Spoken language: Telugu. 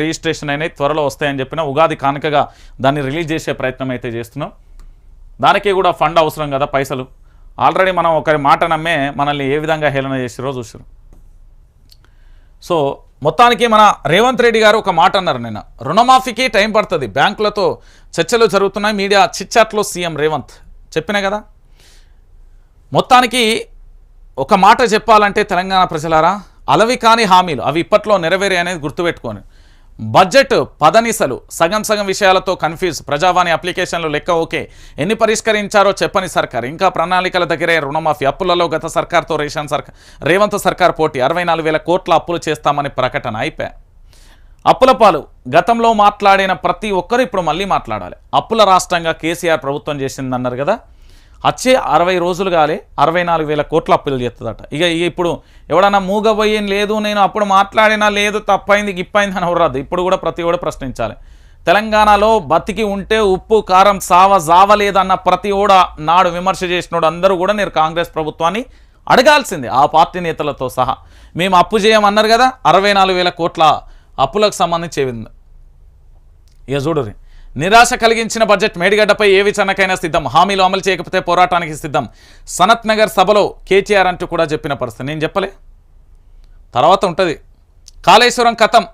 రిజిస్ట్రేషన్ అయినాయి త్వరలో వస్తాయని చెప్పిన ఉగాది కానుకగా దాన్ని రిలీజ్ చేసే ప్రయత్నం అయితే చేస్తున్నాం. దానికి కూడా ఫండ్ అవసరం కదా పైసలు. ఆల్రెడీ మనం ఒకరి మాట నమ్మే మనల్ని ఏ విధంగా హేళన చేసిరో చూసారు సో మొత్తానికి మన రేవంత్ రెడ్డి గారు ఒక మాట అన్నారు నిన్న. రుణమాఫీకి టైం పడుతుంది. బ్యాంకులతో చర్చలు జరుగుతున్నాయి. మీడియా చిచ్చాట్లో సీఎం రేవంత్ చెప్పిన కదా? మొత్తానికి ఒక మాట చెప్పాలంటే తెలంగాణ ప్రజలారా అలవి కాని హామీలు అవి ఇప్పట్లో నెరవేరే అనేది గుర్తుపెట్టుకోని బడ్జెట్ పదనిసలు. సగం సగం విషయాలతో కన్ఫ్యూజ్. ప్రజావాణి అప్లికేషన్లు లెక్క ఓకే. ఎన్ని పరిష్కరించారో చెప్పని సర్కార్. ఇంకా ప్రణాళికల దగ్గరే రుణమాఫీ. అప్పులలో గత సర్కార్తో రేషన్ సర్కార్ రేవంత్ సర్కార్ పోటీ. అరవై నాలుగు వేల కోట్ల అప్పులు చేస్తామని ప్రకటన అయిపోయా అప్పుల పాలు. గతంలో మాట్లాడిన ప్రతి ఒక్కరు ఇప్పుడు మళ్ళీ మాట్లాడాలి. అప్పుల రాష్ట్రంగా కేసీఆర్ ప్రభుత్వం చేసిందన్నారు కదా. వచ్చే అరవై రోజులు కాలే అరవై నాలుగు వేల కోట్ల అప్పులు చేస్తుందట. ఇక ఇప్పుడు ఎవడన్నా మూగబోయేం లేదు నేను అప్పుడు మాట్లాడినా లేదు తప్పైంది గిప్పైంది అని ఎవరాదు ఇప్పుడు కూడా ప్రతి కూడా ప్రశ్నించాలి. తెలంగాణలో బతికి ఉంటే ఉప్పు కారం సావ జావలేదన్న ప్రతి ఓడ నాడు విమర్శ చేసినోడు అందరూ కూడా నేను కాంగ్రెస్ ప్రభుత్వాన్ని అడగాల్సిందే ఆ పార్టీ నేతలతో సహా. మేము అప్పు చేయమన్నారు కదా అరవై నాలుగు వేల కోట్ల అప్పులకు సంబంధించి ఏవింది ఇక చూడరు నిరాశ కలిగించిన బడ్జెట్ మేడిగడ్డపై ఏ విచారణకైనా సిద్ధం. హామీలు అమలు చేయకపోతే పోరాటానికి సిద్ధం. సనత్ నగర్ సభలో కేటీఆర్ అంటూ కూడా చెప్పిన పరిస్థితి. నేను చెప్పలే? తర్వాత ఉంటుంది. కాళేశ్వరం కథం.